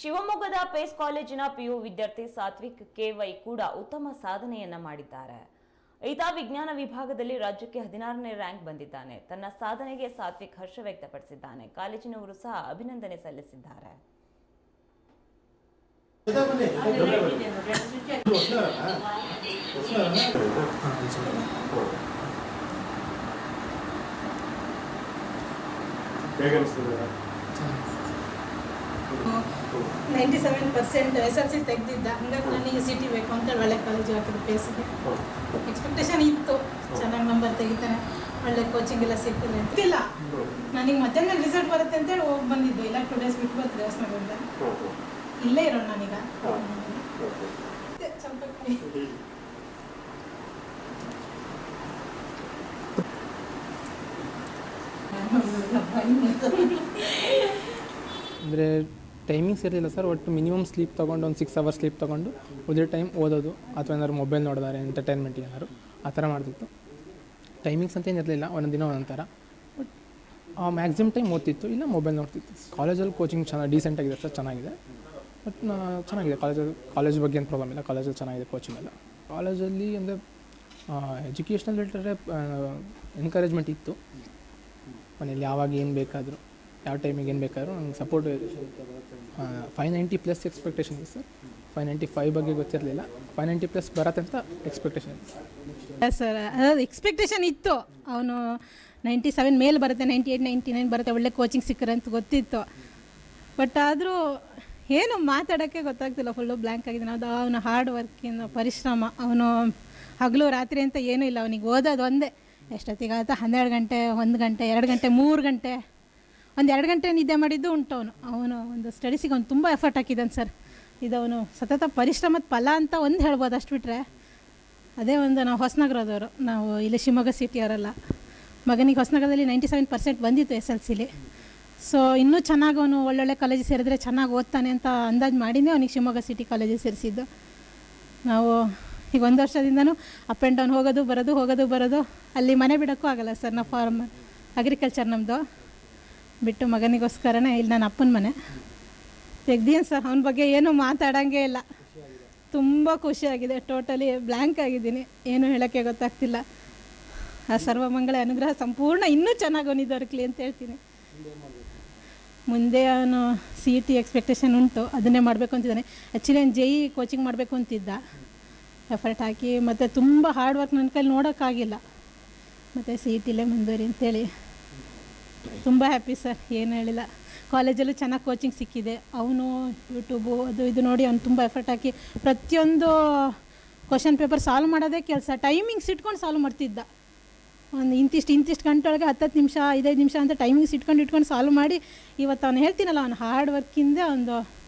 ಶಿವಮೊಗ್ಗದ ಪೇಸ್ ಕಾಲೇಜಿನ ಪಿಯು ವಿದ್ಯಾರ್ಥಿ ಸಾತ್ವಿಕ್ ಕೆವೈ ಕೂಡ ಉತ್ತಮ ಸಾಧನೆಯನ್ನ ಮಾಡಿದ್ದಾರೆ. ಈತ ವಿಜ್ಞಾನ ವಿಭಾಗದಲ್ಲಿ ರಾಜ್ಯಕ್ಕೆ ಹದಿನಾರನೇ ರ್ಯಾಂಕ್ ಬಂದಿದ್ದಾನೆ. ತನ್ನ ಸಾಧನೆಗೆ ಸಾತ್ವಿಕ್ ಹರ್ಷ ವ್ಯಕ್ತಪಡಿಸಿದ್ದಾನೆ. ಕಾಲೇಜಿನವರು ಸಹ ಅಭಿನಂದನೆ ಸಲ್ಲಿಸಿದ್ದಾರೆ. ಹೇಗೆ ಅನಿಸ್ತದೆ ninety seven percent S L C ತೆಗೆದಿದ್ದ. ಹಂಗಾಗಿ ನನಗೆ ಸಿ ಟಿ ಬೇಕು ಅಂತ ಒಳ್ಳೆ ಕಾಲೇಜ್ ಹಾಕಿದ್ರು ಪೇಸಿಗೆ ಎಕ್ಸ್ಪೆಕ್ಟೇಷನ್ ಇತ್ತು. ಚೆನ್ನಾಗಿ ನಂಬರ್ ತೆಗಿತಾನೆ ಒಳ್ಳೆ ಕೋಚಿಂಗ್ ಎಲ್ಲ ಸಿಕ್ಕಿಲ್ಲ ಇಲ್ಲ. ನನಗೆ ಮಧ್ಯಾಹ್ನ ರಿಸಲ್ಟ್ ಬರುತ್ತೆ ಅಂತ ಹೇಳಿ ಹೋಗಿ ಬಂದಿದ್ದು. ಇಲ್ಲ ಟು ಡೇಸ್ ಬಿಟ್ಟು ಬಂತು ದೇವಸ್ಥಾನದಿಂದ. ಇಲ್ಲೇ ಇರೋಣ ನಾನೀಗ. ಅಂದರೆ ಟೈಮಿಂಗ್ಸ್ ಇರಲಿಲ್ಲ ಸರ್ ಒಟ್ಟು ಮಿನಿಮಮ್ ಸ್ಲೀಪ್ ತೊಗೊಂಡು ಒಂದು ಸಿಕ್ಸ್ ಅವರ್ಸ್ ಸ್ಲೀಪ್ ತೊಗೊಂಡು ಉಳಿದ ಟೈಮ್ ಓದೋದು ಅಥವಾ ಏನಾದ್ರು ಮೊಬೈಲ್ ನೋಡಿದಾರೆ ಎಂಟರ್ಟೈನ್ಮೆಂಟ್ ಏನಾದ್ರು, ಆ ಥರ ಮಾಡ್ತಿತ್ತು. ಟೈಮಿಂಗ್ಸ್ ಅಂತ ಏನಿರಲಿಲ್ಲ, ಒಂದೊಂದು ದಿನ ಒಂದೊಂದು ಥರ. ಬಟ್ ಆ ಮ್ಯಾಕ್ಸಿಮಮ್ ಟೈಮ್ ಓದ್ತಿತ್ತು ಇಲ್ಲ ಮೊಬೈಲ್ ನೋಡ್ತಿತ್ತು. ಕಾಲೇಜಲ್ಲಿ ಕೋಚಿಂಗ್ ಚೆನ್ನಾಗಿ ಡೀಸೆಂಟಾಗಿದೆ ಸರ್ ಚೆನ್ನಾಗಿದೆ. ಬಟ್ ಚೆನ್ನಾಗಿದೆ. ಕಾಲೇಜಲ್ಲಿ ಕಾಲೇಜ್ ಬಗ್ಗೆ ಏನು ಪ್ರಾಬ್ಲಮ್ ಇಲ್ಲ. ಕಾಲೇಜಲ್ಲಿ ಚೆನ್ನಾಗಿದೆ ಕೋಚಿಂಗ್ ಎಲ್ಲ. ಕಾಲೇಜಲ್ಲಿ ಅಂದರೆ ಎಜುಕೇಷ್ನಲ್ ರಿಲೇಟೆಡ್ ಎನ್ಕರೇಜ್ಮೆಂಟ್ ಇತ್ತು. ಮನೇಲಿ ಯಾವಾಗ ಏನು ಬೇಕಾದರೂ. ಯಾವ ಟೈಮಿಗೆ ಏನು ಬೇಕಾದರೂ ನಂಗೆ support five ninety plus expectation ಇದೆ ಸರ್. ಫೈವ್ ನೈಂಟಿ ಫೈವ್ ಬಗ್ಗೆ ಗೊತ್ತಿರಲಿಲ್ಲ. ಫೈವ್ ನೈಂಟಿ ಪ್ಲಸ್ ಬರತ್ತೆ ಅಂತ ಎಕ್ಸ್ಪೆಕ್ಟೇಷನ್ ಸರ್. ಅದಾದ ಎಕ್ಸ್ಪೆಕ್ಟೇಷನ್ ಇತ್ತು. ಅವನು ನೈಂಟಿ ಸೆವೆನ್ ಮೇಲೆ ಬರುತ್ತೆ ನೈಂಟಿ ಏಯ್ಟ್ ನೈಂಟಿ ನೈನ್ ಬರುತ್ತೆ, ಒಳ್ಳೆ ಕೋಚಿಂಗ್ ಸಿಕ್ಕರೆ ಅಂತ ಗೊತ್ತಿತ್ತು. ಬಟ್ ಆದರೂ ಏನು ಮಾತಾಡೋಕ್ಕೆ ಗೊತ್ತಾಗ್ತಿಲ್ಲ ಫುಲ್ಲು ಬ್ಲ್ಯಾಂಕ್ ಆಗಿದೆ ಅದು ಅವನ ಹಾರ್ಡ್ ವರ್ಕಿನ ಪರಿಶ್ರಮ. ಅವನು ಹಗಲು ರಾತ್ರಿ ಅಂತ ಏನೂ ಇಲ್ಲ. ಅವನಿಗೆ ಓದೋದು ಒಂದೇ. ಎಷ್ಟೊತ್ತಿಗೆ ಎಷ್ಟೊತ್ತಿಗಾತ? ಹನ್ನೆರಡು ಗಂಟೆ, ಒಂದು ಗಂಟೆ, ಎರಡು ಗಂಟೆ, ಮೂರು ಗಂಟೆ. ಒಂದು ಎರಡು ಗಂಟೆ ನಿದ್ದೆ ಮಾಡಿದ್ದು ಉಂಟು ಅವನು. ಅವನು ಒಂದು ಸ್ಟಡೀಸಿಗೆ ಅವ್ನು ತುಂಬ ಎಫರ್ಟ್ ಹಾಕಿದ್ದಾನೆ ಸರ್ ಇದು ಅವನು ಸತತ ಪರಿಶ್ರಮದ ಫಲ ಅಂತ ಒಂದು ಹೇಳ್ಬೋದು ಅಷ್ಟು ಬಿಟ್ಟರೆ ಅದೇ ಒಂದು ನಾವು ಹೊಸನಗರದವರು. ನಾವು ಇಲ್ಲಿ ಶಿವಮೊಗ್ಗ ಸಿಟಿಯವರಲ್ಲ ಮಗನಿಗೆ ಹೊಸನಗರದಲ್ಲಿ ನೈಂಟಿ ಸೆವೆನ್ ಪರ್ಸೆಂಟ್ ಬಂದಿತ್ತು ಎಸ್ ಎಲ್ ಸಿಲಿ ಸೊ ಇನ್ನೂ ಚೆನ್ನಾಗಿ ಅವನು ಒಳ್ಳೊಳ್ಳೆ ಕಾಲೇಜಿಗೆ ಸೇರಿದ್ರೆ ಚೆನ್ನಾಗಿ ಓದ್ತಾನೆ ಅಂತ ಅಂದಾಜು ಮಾಡಿನೇ ಅವನಿಗೆ ಶಿವಮೊಗ್ಗ ಸಿಟಿ ಕಾಲೇಜಿಗೆ ಸೇರಿಸಿದ್ದು. ನಾವು ಈಗ ಒಂದು ವರ್ಷದಿಂದನೂ ಅಪ್ ಆ್ಯಂಡ್ ಡೌನ್ ಹೋಗೋದು, ಬರೋದು ಹೋಗೋದು, ಬರೋದು. ಅಲ್ಲಿ ಮನೆ ಬಿಡೋಕ್ಕೂ ಆಗಲ್ಲ ಸರ್ ನಾವು ಫಾರ್ಮ್ ಅಗ್ರಿಕಲ್ಚರ್ ನಮ್ಮದು ಬಿಟ್ಟು ಮಗನಿಗೋಸ್ಕರನೇ ಇಲ್ಲಿ ನನ್ನ ಅಪ್ಪನ ಮನೆ. ತೆಗ್ದೀನಿ ಸರ್ ಅವನ ಬಗ್ಗೆ ಏನೂ ಮಾತಾಡೋಂಗೇ ಇಲ್ಲ. ತುಂಬ ಖುಷಿಯಾಗಿದೆ. ಟೋಟಲಿ ಬ್ಲ್ಯಾಂಕ್ ಆಗಿದ್ದೀನಿ. ಏನೂ ಹೇಳೋಕ್ಕೆ ಗೊತ್ತಾಗ್ತಿಲ್ಲ. ಆ ಸರ್ವಮಂಗಳ ಅನುಗ್ರಹ ಸಂಪೂರ್ಣ ಇನ್ನೂ ಚೆನ್ನಾಗಿ ದೊರಕಲಿ ಅಂತ ಹೇಳ್ತೀನಿ. ಮುಂದೆ ಅವನು ಸಿ ಇ ಟಿ ಎಕ್ಸ್ಪೆಕ್ಟೇಷನ್ ಉಂಟು. ಅದನ್ನೇ ಮಾಡಬೇಕು ಅಂತಿದ್ದಾನೆ. ಆ್ಯಕ್ಚುಲಿ ಅವ್ನು ಜೆ ಕೋಚಿಂಗ್ ಮಾಡಬೇಕು ಅಂತಿದ್ದ. ಎಫರ್ಟ್ ಹಾಕಿ ಮತ್ತು ತುಂಬ ಹಾರ್ಡ್ ವರ್ಕ್ ನನ್ನ ಕೈಲಿ ನೋಡೋಕ್ಕಾಗಿಲ್ಲ. ಮತ್ತು ಸಿ ಇ ಟಿಲೇ ಮುಂದುವರಿ ಅಂತೇಳಿ. ತುಂಬ ಹ್ಯಾಪಿ ಸರ್ ಏನು ಹೇಳಿಲ್ಲ. ಕಾಲೇಜಲ್ಲೂ ಚೆನ್ನಾಗಿ ಕೋಚಿಂಗ್ ಸಿಕ್ಕಿದೆ. ಅವನು ಯೂಟ್ಯೂಬು ಅದು ಇದು ನೋಡಿ ಅವ್ನು ತುಂಬ ಎಫರ್ಟ್ ಹಾಕಿ ಪ್ರತಿಯೊಂದು ಕ್ವಶನ್ ಪೇಪರ್ ಸಾಲ್ವ್ ಮಾಡೋದೇ ಕೆಲಸ. ಟೈಮಿಂಗ್ಸ್ ಇಟ್ಕೊಂಡು ಸಾಲ್ವ್ ಮಾಡ್ತಿದ್ದ. ಒಂದು ಇಂತಿಷ್ಟು ಇಂತಿಷ್ಟು ಗಂಟೆ ಒಳಗೆ ಹತ್ತತ್ತು ನಿಮಿಷ, ಐದೈದು ನಿಮಿಷ ಅಂತ ಟೈಮಿಂಗ್ಸ್ ಇಟ್ಕೊಂಡು ಇಟ್ಕೊಂಡು ಸಾಲ್ವ್ ಮಾಡಿ ಇವತ್ತು ಅವನು ಹೇಳ್ತೀನಲ್ಲ, ಅವ್ನು ಹಾರ್ಡ್ ವರ್ಕಿಂದ ಒಂದು